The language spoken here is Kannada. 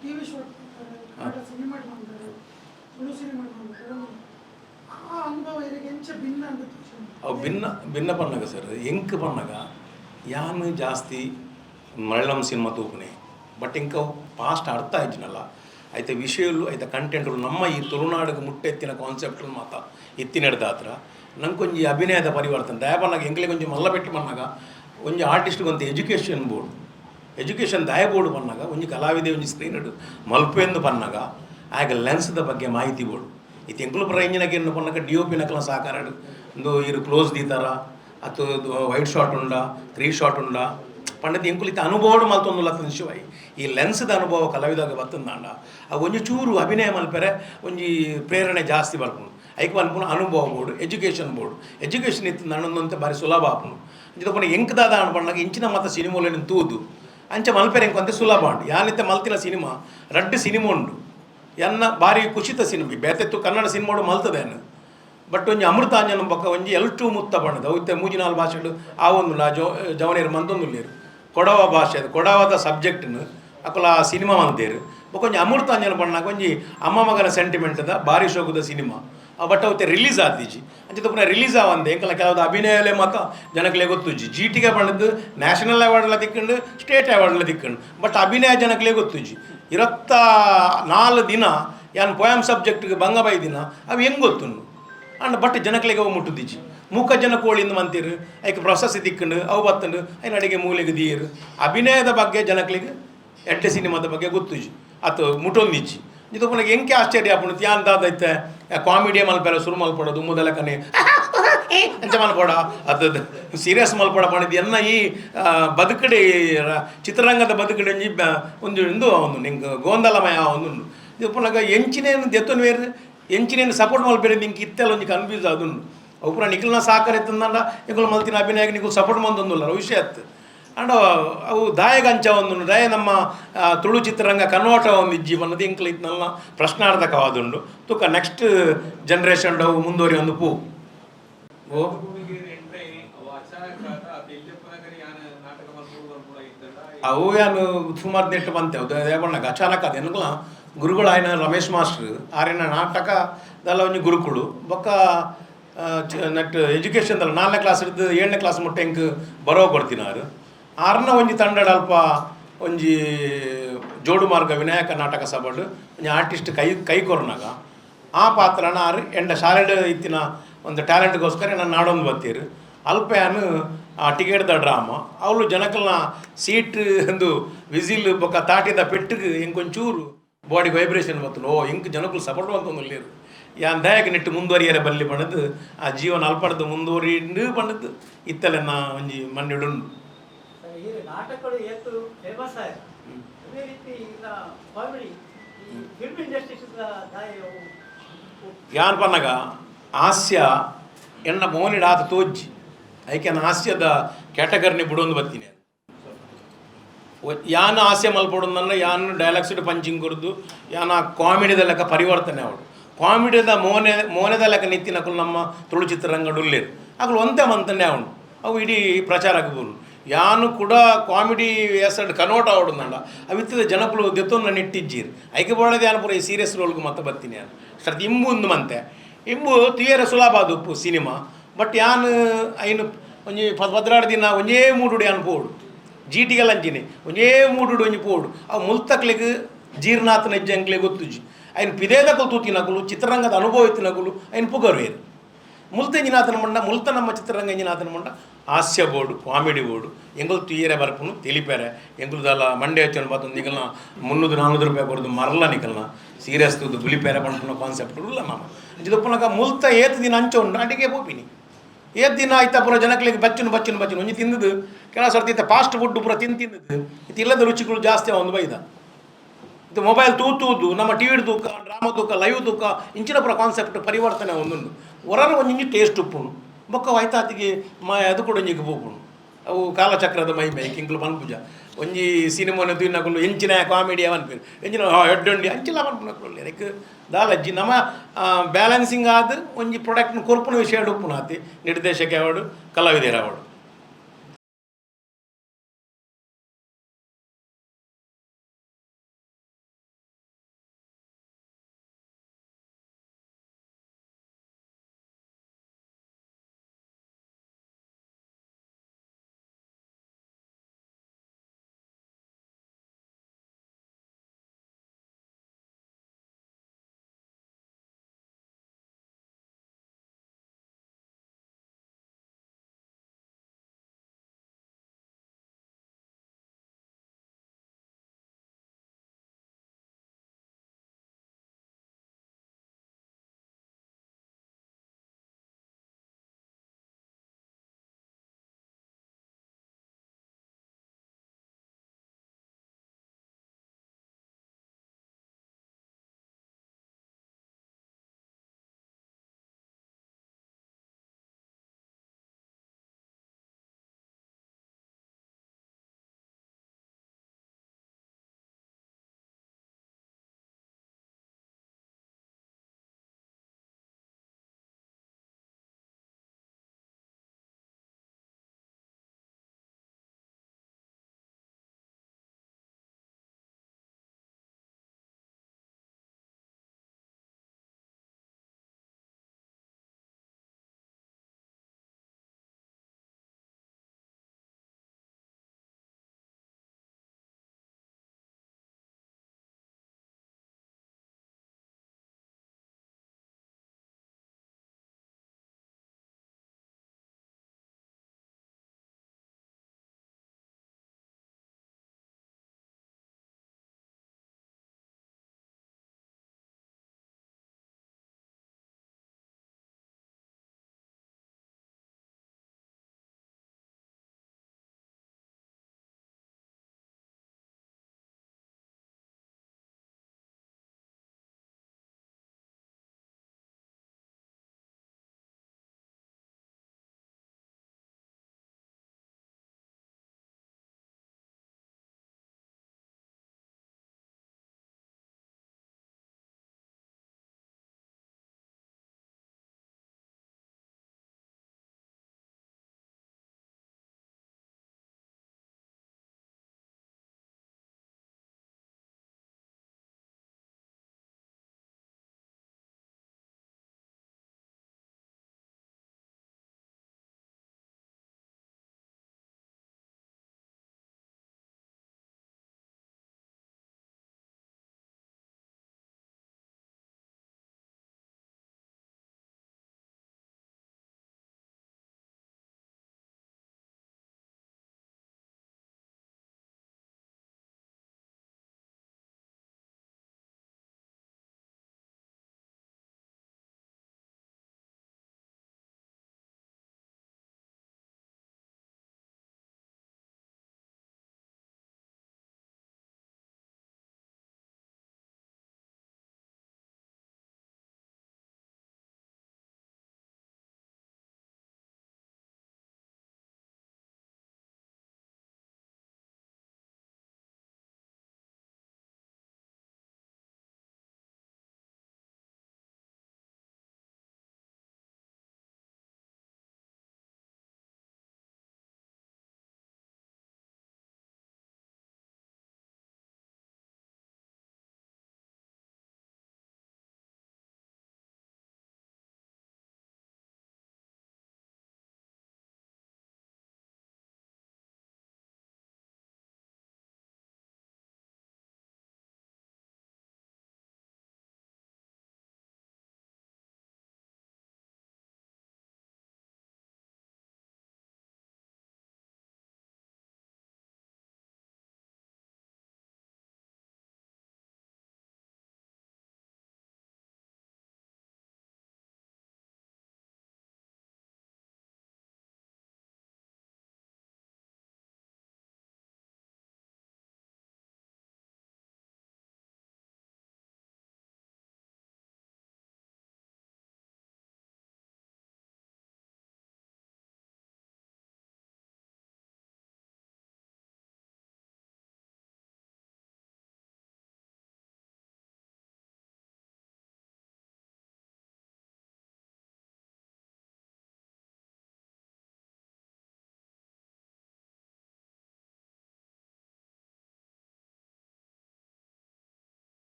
ಟಿ ಶೋ ಸಿನಿಮಾ ಅನುಭವ ಭಿನ್ನ ಭಿನ್ನ ಪಣ್ಣಗ ಸರ್ ಎಂಕ್ ಪಣ್ಣಗ ಯಾನ್ ಜಾಸ್ತಿ ಮಲಯಾಳಂ ಸಿನಿಮಾ ತೂಕನೆ, ಬಟ್ ಇಂಕ ಪಾಸ್ಟ್ ಅರ್ಥ ಆಯ್ತಿನಲ್ಲ. ಐತೆ ವಿಷಯಲು ಐತೆ ಕಂಟೆಂಟ್ಗಳು ನಮ್ಮ ಈ ತುಳುನಾಡಿಗೆ ಮುಟ್ಟೆತ್ತಿನ ಎತ್ತಿನ ಕಾನ್ಸೆಪ್ಟ್ಗಳು ಮಾತ ಎತ್ತಿನಡ್ದ ಹತ್ರ. ನಂಗೆ ಕೊಂಚ ಅಭಿನಯದ ಪರಿವರ್ತನೆ ದಯಪನ್ನಾಗ ಎಂಕ್ಲೆ ಕೊಂಚ ಮಲ್ಲ ಪೆಟ್ಟಿ ಪಣ್ಣಗ ಒಂಜಿ ಆರ್ಟಿಸ್ಟ್ಗೊಂದು ಎಜುಕೇಶನ್ ಎಜುಕೇಷನ್ ಬೋರ್ಡ್ ಎಜುಕೇಷನ್ ದಯ ಬೋರ್ಡ್ ಒಂದು ಒಂಜಿ ಕಲಾವಿದೆ ಒಂಜಿ ಸ್ಕ್ರೀನ್ ಮಲ್ಪೆಂದು ಬನ್ನಾಗ ಆಗ ಲೆನ್ಸ್ದ ಬಗ್ಗೆ ಮಾಹಿತಿ ಬೋಡು ಈ ತೆಂಕುಲು ಪ್ರಯಂಜನಕ್ಕೆ ಏನು ಬನ್ನಾಗ ಡಿ ಒ ಪಿ ನಕಲ ಸಾಕಾರ ಒಂದು ಇರು ಕ್ಲೋಸ್ ದೀತಾರ ಅತ್ತು ವೈಟ್ ಶಾಟ್ ಉಂಡ ತ್ರೀ ಶಾಟ್ ಉಂಡ. ಪಂಡದ ಎಂಕುಲು ಇತ್ತ ಅನುಭವ ಮಲ್ತೊಂದು ಲತ್ತ ಶಿವಾಯಿ. ಈ ಲೆನ್ಸ್ದ ಅನುಭವ ಕಲಾವಿದಾಗ ಬತ್ತಂದಾಂಡ ಆ ಒಂಜಿ ಚೂರು ಅಭಿನಯ ಮಲ್ಪೆರೆ, ಒಂಜಿ ಪ್ರೇರಣೆ ಜಾಸ್ತಿ ಬರ್ಪುಂಡು ಐಕ್ ಮಲ್ಪುನ ಅನುಭವ ಬೋರ್ಡ್ ಎಜುಕೇಷನ್ ಬೋರ್ಡ್. ಎಜುಕೇಷನ್ ಇತ್ತು ನನ್ನೊಂದಂತೆ ಬಾರಿ ಸುಲಭ ಆಪುಂಡು. ಎಂಕ್ ಎಂಕದಾದ ಅನ್ಪಣ್ಣಾಗ ಇಂಚಿನ ಮತ್ತ ಸಿನಿಮಾಲೇನು ತೂದು. ಅಂಚ ಮಲ್ಪೆರೆ ಅಂತ ಸುಲಭ ಉಂಡು ಯಾನಿತ್ತೆ ಮಲ್ತಿನ ಸಿನಿಮಾ? ರಡ್ಡು ಸಿನಿಮಾ ಉಂಡು ಎನ್ನ ಬಾರಿ ಕುಶಿತ ಸಿನಿಮಾ. ಬೇತೆತ್ತು ಕನ್ನಡ ಸಿನಿಮಾಡು ಮಲ್ತದೇನು ಬಟ್ ಒಂಜಿ ಅಮೃತಾಂಜನ ಬೊಕ್ಕ ಒಂಜಿ ಎಲ್ಟು ಮುತ್ತ ಬಣ್ಣದ. ಅವತ್ತೆ ಮೂಜಿನಾಲ್ ಭಾಷೆಡು ಆ ಒಂದು ಆ ಜೋ ಜವನೇರು ಮಂದೊಂದು ಲೇರು ಕೊಡವ ಭಾಷೆ ಅದು. ಕೊಡವದ ಸಬ್ಜೆಕ್ಟ್ನು ಅಕಲ ಆ ಸಿನಿಮಾ ಮಂತೆರ್. ಬೊಕ್ಕ ಒಂಜಿ ಅಮೃತಾಂಜನ ಬಣ್ಣಾಗ ಒಂಜಿ ಅಮ್ಮ ಮಗನ ಸೆಂಟಿಮೆಂಟ್ದ ಬಾರಿ ಶೋಕದ ಸಿನಿಮಾ. ಬಟ್ ಅವತ್ತೆ ರಿಲೀಸ್ ಆದಿಜಿ ಅಂಚಿತ ಪುನಃ ರಿಲೀಸ್ ಆವಂದೆ. ಎಂಕಲ ಕೆಲವು ಅಭಿನಯಲೇ ಮಾತ ಜನಕ್ಲೆ ಗೊತ್ತುಜಿ ಜೀಟಿಗೆ ಬಂದದ್ದು ನ್ಯಾಷನಲ್ ಅವಾರ್ಡ್ಲ ತಿಕ್ಕೊಂಡು ಸ್ಟೇಟ್ ಅವಾರ್ಡ್ಲ ತಿಕ್ಕೊಂಡು ಬಟ್ ಅಭಿನಯ ಜನಕ್ಲೆ ಗೊತ್ತುಜಿ ಇರತ್ತ ನಾಲ್ಕು ದಿನ, ಯಾನ್ ಸಬ್ಜೆಕ್ಟ್ ಸಬ್ಜೆಕ್ಟ್ಗೆ ಬಂಗಬೈ ದಿನ, ಅವು ಹೆಂಗೆ ಗೊತ್ತುಂಡು? ಅಂಡ್ ಬಟ್ ಜನಕ್ಕೆ ಅವು ಮುಟ್ಟುದಿಜ್ಜಿ ಮೂಕ ಜನ ಕೋಳಿಂದ ಮಂತೀರು, ಐಕ್ ಪ್ರೊಸೆಸ್ ತಿಕ್ಕೊಂಡು ಅವು ಬತ್ತಂಡು, ಐನ ಅಡಿಗೆ ಮೂಲೆಗೆ ದೀರು. ಅಭಿನಯದ ಬಗ್ಗೆ ಜನಕ್ಕೆ ಎಡ್ಡೆ ಸಿನಿಮಾದ ಬಗ್ಗೆ ಗೊತ್ತುಜಿ ಅಥವಾ ಮುಟ್ಟೊಂದಿಜ್ಜಿ ಇದು ಪುನಃ ಎಂಕೆ ಆಶ್ಚರ್ಯ ಆಪುಂಡು ಯಾನ್ ದಾದೈತೆ? ಕಾಮಿಡಿಯ ಮಲ್ಪೆಲ್ಲ ಶುರು ಮಲ್ಪಡೋದು ಮುದಲಕನೆ ಅಂಚ ಮಲ್ಪಡ ಅದು ಸೀರಿಯಸ್ ಮಲ್ಪಡ ಮಾಡಿದ್ದು ಎನ್ನ ಈ ಬದುಕಡೆ ಚಿತ್ರರಂಗದ ಬದುಕಡೆ ಒಂದು, ಇಂದು ಒಂದು, ನಿಂಗೆ ಗೋಂದಲಮಯ ಒಂದು ಇದು ಎಂಚಿನೇನು ದೆತ್ತನು ಬೇರೆ ಎಂಚಿನೇನು ಸಪೋರ್ಟ್ ಮಲ್ಪೇರೆ, ನಿಂಗೆ ಇತ್ತೆಲ್ಲ ಒಂದು ಕನ್ಫ್ಯೂಸ್ ಅದನ್ನು ಅವು ನಿಖಿಲ್ನ ಸಾಕಾರ ಇತ್ತಂದ್ರೆ ನಿಖಿಲ್ ಮಲ್ತಿನ ಅಭಿನಯಕ್ಕೆ ನಿಖಿಲ್ ಸಪೋರ್ಟ್ ಮಂದೊಂದುಲ್ಲ ವಿಷಯ ಅತ್ತು ಅಂಡ್ ಅವು ದಾಯಗಂಚ ಒಂದು ದಯ ನಮ್ಮ ತುಳು ಚಿತ್ರರಂಗ ಕನ್ವರ್ಟ್ ಒಂದು ಇಜ್ಜಿ ಬನ್ನದು ಇಂಕ್ಲ ಇತ್ನಲ್ಲ ಪ್ರಶ್ನಾರ್ಥಕವಾದುಂಡು ತುಕ ನೆಕ್ಸ್ಟ್ ಜನ್ರೇಷನ್ ಅವು ಮುಂದುವರಿ ಒಂದು ಪೂ. ಓ. ಅವ ಏನು ಸುಮಾರು ನೆಟ್ಟು ಬಂತೆ ದೇವಣ್ಣಗೆ ಅಚಾನಕ್ ಅದು ಎನ್ಕಲ ಗುರುಗಳು ಆಯ್ನ ರಮೇಶ್ ಮಾಸ್ಟ್ರು. ನಾಟಕ ನಾಟಕದಲ್ಲ ಒಂಜಿ ಗುರುಕುಳು. ಬೊಕ್ಕ ನೆಟ್ ಎಜುಕೇಷನ್ದಲ್ಲ ನಾಲ್ನೇ ಕ್ಲಾಸ್ ಹಿಡಿದು ಏಳನೇ ಕ್ಲಾಸ್ ಮುಟ್ಟ ಹೆಂಗೆ ಬರೋ ಕೊಡ್ತಿನಾರು ಆರ್ನ ಒಂಜಿ ತಂಡಡ ಅಲ್ಪ ಒಂಜಿ ಜೋಡು ಮಾರ್ಗ ವಿನಾಯಕ ನಾಟಕ ಸಭಡು ಒಂಜಿ ಆರ್ಟಿಸ್ಟ್ ಕೈ ಕೈ ಕೊರ್ನಾಗ. ಆ ಪಾತ್ರನ ಆರು ಎಂಡ ಶಾಲೆಡ್ ಇತ್ತಿನ ಒಂದು ಟ್ಯಾಲೆಂಟ್ಗೋಸ್ಕರ ನಾನು ನಾಡೊಂದು ಬರ್ತೀರು ಅಲ್ಪ ಏನು ಆ, ಟಿಕೆಟ್ದ ಡ್ರಾಮ. ಅವಳು ಜನಕಲ್ನ ಸೀಟ್ ಒಂದು ವಿಸಿಲ್ ಬೊಕ್ಕ ತಾಟಿದ ಪೆಟ್ಟಿಗೆ ಇಂಕೊಂಚೂರು ಬಾಡಿ ವೈಬ್ರೇಷನ್ ಬತ್ತು ಓ ಇಂಕ್ ಜನಕ್ಕೂ ಸಪೋರ್ಟ್ ಬಂತು ಲೇರು ಯಾನ್ ದಯಕ್ಕೆ ನೆಟ್ಟು ಮುಂದುವರಿಯರೆ ಬಲ್ಲಿ ಪಣದು ಆ ಜೀವನ ಅಲ್ಪಡ್ದು ಮುಂದುವರಿಂಡು ಪಣದು ಇತ್ತಲೆ ನಾ ಒಂಜಿ ಮಣ್ಣಿಡುಂಡು ನಾಟಕಗಳು ಎಷ್ಟು ಫೇಮಸ್ ಆಯ್ತು. ಅದೇ ರೀತಿ ಈಗ ಕಾಮಿಡಿ ಈ ಫಿಲ್ಮ್ ಇಂಡಸ್ಟ್ರೀಸ್ ಯಾರು ಬನ್ನಾಗ ಹಾಸ್ಯ ಎನ್ನ ಮೋನಿಡಾತ ತೋಜ್ಜಿ. ಐಕೆ ಹಾಸ್ಯದ ಕ್ಯಾಟಗರಿನಿ ಬಿಡೊಂದು ಬರ್ತೀನಿ ಯಾನ ಹಾಸ್ಯ ಮಲ್ಪಡೋದನ್ನ ಯಾನ್ ಡೈಲಾಗ್ಸ್ ಪಂಚಿಂಗ್ ಕೊರ್ದು ಯಾನ ಕಾಮಿಡಿದ ಲೆಕ್ಕ ಪರಿವರ್ತನೆ ಅವಡು ಕಾಮಿಡಿದ ಮೋನೆ ಮೋನೆದ ಲೆಕ್ಕ ನಿತ್ತಿನಕಲು ನಮ್ಮ ತುಳು ಚಿತ್ರರಂಗ ಉಳ್ಳೇರು ಅಕಲು ಒಂದೇ ಮಂತನೇ ಅವನು ಅವು ಇಡೀ ಪ್ರಚಾರ ಆಗ್ಬೋದು. ಯಾನು ಕೂಡ ಕಾಮಿಡಿ ವ್ಯಾಸಂಡ್ ಕನ್ವರ್ಟ್ ಆವಡನಲ್ಲ ಅವಿತ್ತದ ಜನಪುಲು ದೆತ್ತೊಂದು ನೆಟ್ಟಿಜ್ಜೀರ್ ಐಕೆ ಬೋಳದೆ ಅನ್ಪುರ ಈ ಸೀರಿಯಸ್ ರೋಲ್ಗೆ ಮತ್ತೆ ಬರ್ತೀನಿ ನಾನು. ಸರ್ ಇಂಬು ಒಂದು ಮಂತೆ. ಇಂಬು ತುಯೇರ ಸುಲಭ ಉಪ್ಪು ಸಿನಿಮಾ. ಬಟ್ ಯಾನು, ಐನು ಒಂಜಿ ಭದ್ರಾಡು ದಿನ ಒಂಜೇ ಮೂಡುಡಿ ಅನ್ ಪೋಡು. ಜೀಟಿಗೆಲ್ಲ ಅಂಜಿನಿ ಒಂಜೇ ಮೂಡುಡಿ ಒಂಜಿ ಪೋಡು. ಅವು ಮುಲ್ತಕ್ಲಿಗೆ ಜೀರ್ಣಾಥನ ಹೆಜ್ಜಂಗ್ಲೆ ಗೊತ್ತುಜಿ. ఆయన పిదేద కొలుతూతినకులు చిత్రరంగద అనుభవితినకులు ఆయన పుగరువేరు ముల్తెంజినాథన మండ ముల్త నమ్మ చిత్రరంగ ఎంజినాథన ಮಂಡ ಹಾಸ್ಯ ಬೋರ್ಡು, ಕಾಮಿಡಿ ಬೋರ್ಡು ಎಂಗಲ್ ತುಯ್ಯರೆ ಬರ್ಪುನು ತಿಳಿಪೆರೆ ಎಂಗುಲ್ದಲ್ಲ ಮಂಡೆ ಹಚ್ಚನ ಬಾತು ನಿಗಲ್ನ ಮುನ್ನೂರು ನಾನ್ನೂರು ರೂಪಾಯಿ ಕೊಡೋದು ಮರಲ್ಲ ನಿಗಲ್ನ ಸೀರಿಯಸ್ ತುದು ಗುಲಿಪೆರೆ ಪಂಪುನ ಕಾನ್ಸೆಪ್ಟ್ ಇಲ್ಲ ನಮ್ಮ ಇದಪ್ಪನಕ ಮುಲ್ತ ಏತ್ ದಿನ ಅಂಚ ಉಂಡು ಅಡಿಗೆ ಪೋಪಿನಿ. ಏತ್ ದಿನ ಆಯ್ತಾ ಪುರ ಜನಕ್ಲಿಗೆ ಬಚ್ಚುನು ಬಚ್ಚುನು ಬಚ್ಚುನು ಒಂಜಿ ತಿಂದದು ಕೆಲವು ಸರ್ತಿ ಇತ್ತ ಫಾಸ್ಟ್ ಫುಡ್ ಪುರ ತಿಂದು ತಿಂದದ್ದು. ಇದು ಇಲ್ಲದ ರುಚಿಗಳು ಜಾಸ್ತಿ ಒಂದು ಬೈದ. ಇದು ಮೊಬೈಲ್ ತೂತುವುದು ನಮ್ಮ ಟಿ ವಿ ತೂಕ ಡ್ರಾಮಾ ತೂಕ ಲೈವ್ ತೂಕ, ಇಂಚಿನ ಪುರ ಕಾನ್ಸೆಪ್ಟ್ ಪರಿವರ್ತನೆ ಒಂದುಂಡು. ಹೊರರ ಒಂಜಿ ಟೇಸ್ಟ್ ಉಪ್ಪುನು ಬೊಕ್ಕ ವೈತಾತಿಗೆ ಮ ಅದು ಕೂಡ ಒಂಜಿಗೆ ಪೋಪುನು ಅವು ಕಾಲಚಕ್ರದ ಮೈ ಮೈ ಕಿಂಕ್ಲು ಪನ್ಪುಜ ಒಂಜಿ ಸಿನಿಮಾನ ತುನ್ನಕುಲು ಎಂಚಿನ ಕಾಮಿಡಿ ಅವನ್ಪೇರು ಎಂಚಿನ ಎಡ್ಡೊಂಡಿ ಅಂಚಿಲ್ಲ ಪನ್ಪುನಕುಲು ಅದಕ್ಕೆ ದಾಲಜ್ಜಿ, ನಮ್ಮ ಬ್ಯಾಲೆನ್ಸಿಂಗ್ ಆದ ಒಂಜಿ ಪ್ರೊಡಕ್ಟ್ನ ಕೊರ್ಪುನ ವಿಷಯ ಉಪ್ಪುನ ಆತಿ ನಿರ್ದೇಶಕ ಅವಳು ಕಲಾವಿದರ ಅವಾರ್ಡು